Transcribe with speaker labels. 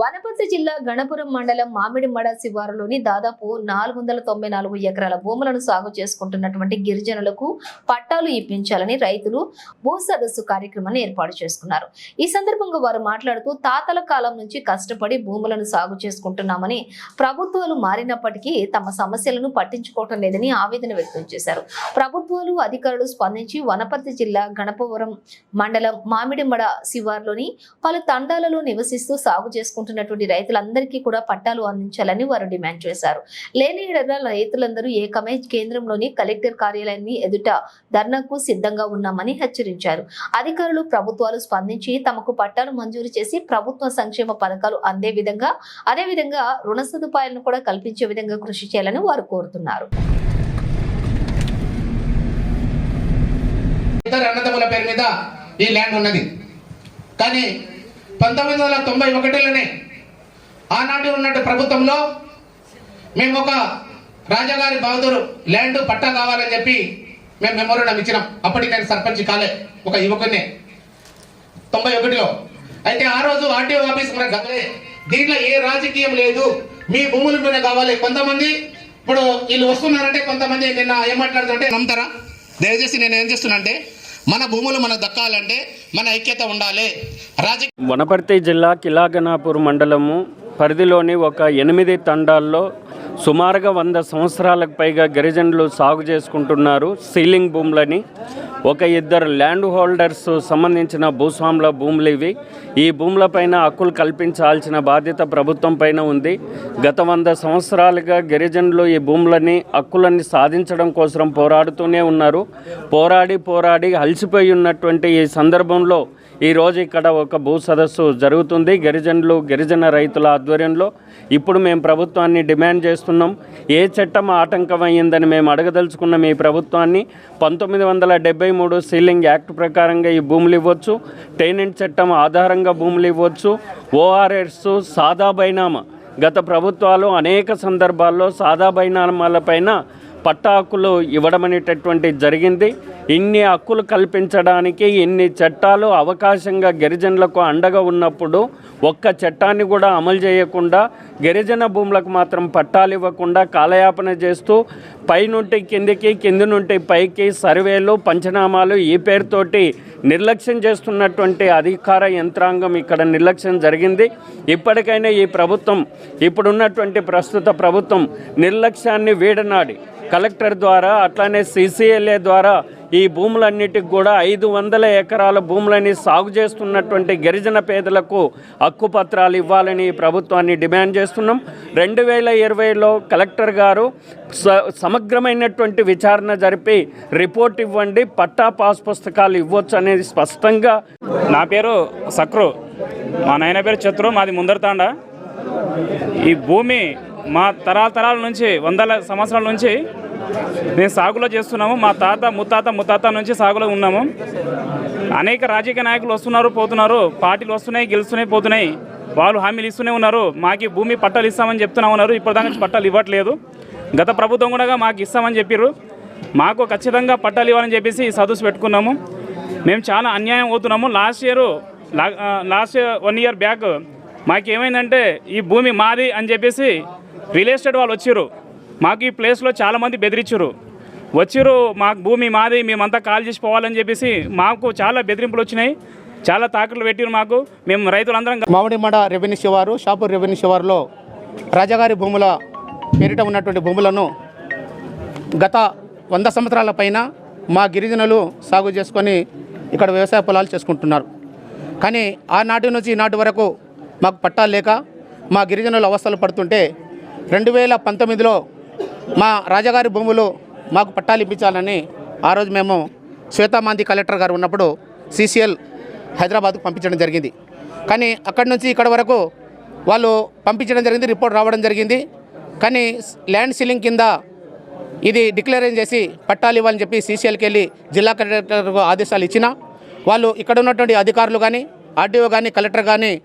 Speaker 1: వనపర్తి జిల్లా గణపురం మండలం మామిడిమడ శివారులోని దాదాపు నాలుగు వందల తొంభై నాలుగు ఎకరాల భూములను సాగు చేసుకుంటున్నటువంటి గిరిజనులకు పట్టాలు ఇప్పించాలని రైతులు భూ సదస్సు కార్యక్రమాన్ని ఏర్పాటు చేసుకున్నారు. ఈ సందర్భంగా వారు మాట్లాడుతూ తాతల కాలం నుంచి కష్టపడి భూములను సాగు చేసుకుంటున్నామని ప్రభుత్వాలు మారినప్పటికీ తమ సమస్యలను పట్టించుకోవటం లేదని ఆవేదన వ్యక్తం చేశారు. ప్రభుత్వాలు అధికారులు స్పందించి వనపర్తి జిల్లా గణపవరం మండలం మామిడిమడ శివార్లోని పలు తండాలలో నివసిస్తూ సాగు చేసుకుంటున్నారు చేసుకుంటున్నటువంటి రైతులందరికీ కూడా పట్టాలు అందించాలని వారు డిమాండ్ చేశారు. లేని ఎడల రైతులందరూ ఏకమై కేంద్రంలోని కలెక్టర్ కార్యాలయాన్ని ఎదుట ధర్నాకు సిద్ధంగా ఉన్నామని హెచ్చరించారు. అధికారులు ప్రభుత్వాలు స్పందించి తమకు పట్టాలు మంజూరు చేసి ప్రభుత్వ సంక్షేమ పథకాలు అందే విధంగా అదే విధంగా రుణ సదుపాయాలను కూడా కల్పించే విధంగా కృషి చేయాలని వారు కోరుతున్నారు.
Speaker 2: పేరు మీద ఈ ల్యాండ్ ఉన్నది. కానీ పంతొమ్మిది వందల తొంభై ఒకటిలోనే ఆనాటి ఉన్నట్టు ప్రభుత్వంలో మేము ఒక రాజాగారి బహదూర్ ల్యాండ్ పట్టా కావాలని చెప్పి మేము మెమోరండం ఇచ్చినాం. అప్పటికి నేను సర్పంచ్ కాలే ఒక యువకునే తొంభై ఒకటిలో. అయితే ఆ రోజు ఆర్టీఓ ఆఫీస్ మనకు గమలే దీంట్లో ఏ రాజకీయం లేదు. మీ భూముల మీద కావాలి కొంతమంది. ఇప్పుడు వీళ్ళు వస్తున్నారంటే కొంతమంది నిన్న ఏం మాట్లాడుతుంటే నమ్ముతారా? దయచేసి నేను ఏం చేస్తున్నా అంటే మన భూములు మనకు దక్కాలంటే మన ఐక్యత ఉండాలి. రాజకీయ
Speaker 3: వనపర్తి జిల్లా కిలాగనాపూర్ మండలము పరిధిలోని ఒక ఎనిమిది తండాల్లో సుమారుగా వంద సంవత్సరాలకు పైగా గిరిజనులు సాగు చేసుకుంటున్నారు సీలింగ్ భూములని. ఒక ఇద్దరు ల్యాండ్ హోల్డర్స్ సంబంధించిన భూస్వాముల భూములు ఇవి. ఈ భూములపైన హక్కులు కల్పించాల్సిన బాధ్యత ప్రభుత్వం పైన ఉంది. గత వంద సంవత్సరాలుగా గిరిజనులు ఈ భూములని హక్కులని సాధించడం కోసం పోరాడుతూనే ఉన్నారు. పోరాడి పోరాడి అలసిపోయి ఉన్నటువంటి ఈ సందర్భంలో ఈరోజు ఇక్కడ ఒక భూ సదస్సు జరుగుతుంది. గిరిజనులు గిరిజన రైతుల ఆధ్వర్యంలో. ఇప్పుడు మేము ప్రభుత్వాన్ని డిమాండ్ చేస్తున్నాం ఏ చట్టం ఆటంకం అయ్యిందని మేము అడగదలుచుకున్నాం ఈ ప్రభుత్వాన్ని. పంతొమ్మిది వందల డెబ్బై మూడు సీలింగ్ యాక్ట్ ప్రకారంగా ఈ భూములు ఇవ్వచ్చు. టెనెంట్ చట్టం ఆధారంగా భూములు ఇవ్వచ్చు. ఓఆర్ఎస్ సాదా బైనామా. గత ప్రభుత్వాలు అనేక సందర్భాల్లో సాదా బైనామాలపైన పట్టా హక్కులు ఇవ్వడం అనేటటువంటి జరిగింది. ఇన్ని హక్కులు కల్పించడానికి ఇన్ని చట్టాలు అవకాశంగా గిరిజనులకు అండగా ఉన్నప్పుడు ఒక్క చట్టాన్ని కూడా అమలు చేయకుండా గిరిజన భూములకు మాత్రం పట్టాలు ఇవ్వకుండా కాలయాపన చేస్తూ పైనుంటి కిందికి కింది నుండి పైకి సర్వేలు పంచనామాలు ఈ పేరుతోటి నిర్లక్ష్యం చేస్తున్నటువంటి అధికార యంత్రాంగం ఇక్కడ నిర్లక్ష్యం జరిగింది. ఇప్పటికైనా ఈ ప్రభుత్వం ఇప్పుడున్నటువంటి ప్రస్తుత ప్రభుత్వం నిర్లక్ష్యాన్ని వీడనాడి. కలెక్టర్ ద్వారా అట్లానే సీసీఎల్ఏ ద్వారా ఈ భూములన్నిటికి కూడా ఐదు వందల ఎకరాల భూములని సాగు చేస్తున్నటువంటి గిరిజన పేదలకు హక్కుపత్రాలు ఇవ్వాలని ప్రభుత్వాన్ని డిమాండ్ చేస్తున్నాం. రెండు వేల ఇరవైలో కలెక్టర్ గారు స సమగ్రమైనటువంటి విచారణ జరిపి రిపోర్ట్ ఇవ్వండి పట్టా పాస్ పుస్తకాలు ఇవ్వచ్చు అనేది స్పష్టంగా
Speaker 4: నా పేరు సక్రు. మా నాయన పేరు చత్రు మాది ముందరతాండ. ఈ భూమి మా తరాల తరాల నుంచి వందల సంవత్సరాల నుంచి మేము సాగులో చేస్తున్నాము మా తాత ముత్తాత ముత్తాత నుంచి సాగులో ఉన్నాము. అనేక రాజకీయ నాయకులు వస్తున్నారు పోతున్నారు పార్టీలు వస్తున్నాయి గెలుస్తున్నాయి పోతున్నాయి. వాళ్ళు హామీలు ఇస్తూనే ఉన్నారు. మాకు భూమి పట్టాలు ఇస్తామని చెప్తున్నా ఉన్నారు. ఇప్పటిదాకా నుంచి పట్టాలు ఇవ్వట్లేదు. గత ప్రభుత్వం కూడా మాకు ఇస్తామని చెప్పారు మాకు ఖచ్చితంగా పట్టాలు ఇవ్వాలని చెప్పేసి ఈ సదస్సు పెట్టుకున్నాము. మేము చాలా అన్యాయం అవుతున్నాము. Last year last one year back మాకేమైందంటే ఈ భూమి మాది అని చెప్పేసి రియల్ ఎస్టేట్ వాళ్ళు వచ్చారు మాకు ఈ ప్లేస్లో చాలామంది బెదిరించారు వచ్చిరు మాకు భూమి మాది మేమంతా కాల్ చేసి పోవాలని చెప్పేసి మాకు చాలా బెదిరింపులు వచ్చినాయి. చాలా తాకట్లు పెట్టిరు మాకు. మేము రైతులందరం
Speaker 2: మామిడిమడ రెవెన్యూ శివారు షాపూర్ రెవెన్యూ శివారులో రాజాగారి భూముల పేరిట ఉన్నటువంటి భూములను గత వంద సంవత్సరాల పైన మా గిరిజనులు సాగు చేసుకొని ఇక్కడ వ్యవసాయ పొలాలు చేసుకుంటున్నారు. కానీ ఆనాటి నుంచి ఈనాటి వరకు మాకు పట్టాలు లేక మా గిరిజనులు అవస్థలు పడుతుంటే రెండు వేల పంతొమ్మిదిలో మా రాజాగారి భూములు మాకు పట్టాలు ఇప్పించాలని ఆ రోజు మేము శ్వేతామాంది కలెక్టర్ గారు ఉన్నప్పుడు సీసీఎల్ హైదరాబాద్కు పంపించడం జరిగింది. కానీ అక్కడి నుంచి ఇక్కడ వరకు వాళ్ళు పంపించడం జరిగింది రిపోర్ట్ రావడం జరిగింది. కానీ ల్యాండ్ సీలింగ్ కింద ఇది డిక్లరేషన్ చేసి పట్టాలు ఇవ్వాలని చెప్పి సీసీఎల్కి వెళ్ళి జిల్లా కలెక్టర్కు ఆదేశాలు ఇచ్చినా వాళ్ళు ఇక్కడ ఉన్నటువంటి అధికారులు కానీ ఆర్డీఓ కానీ కలెక్టర్ కానీ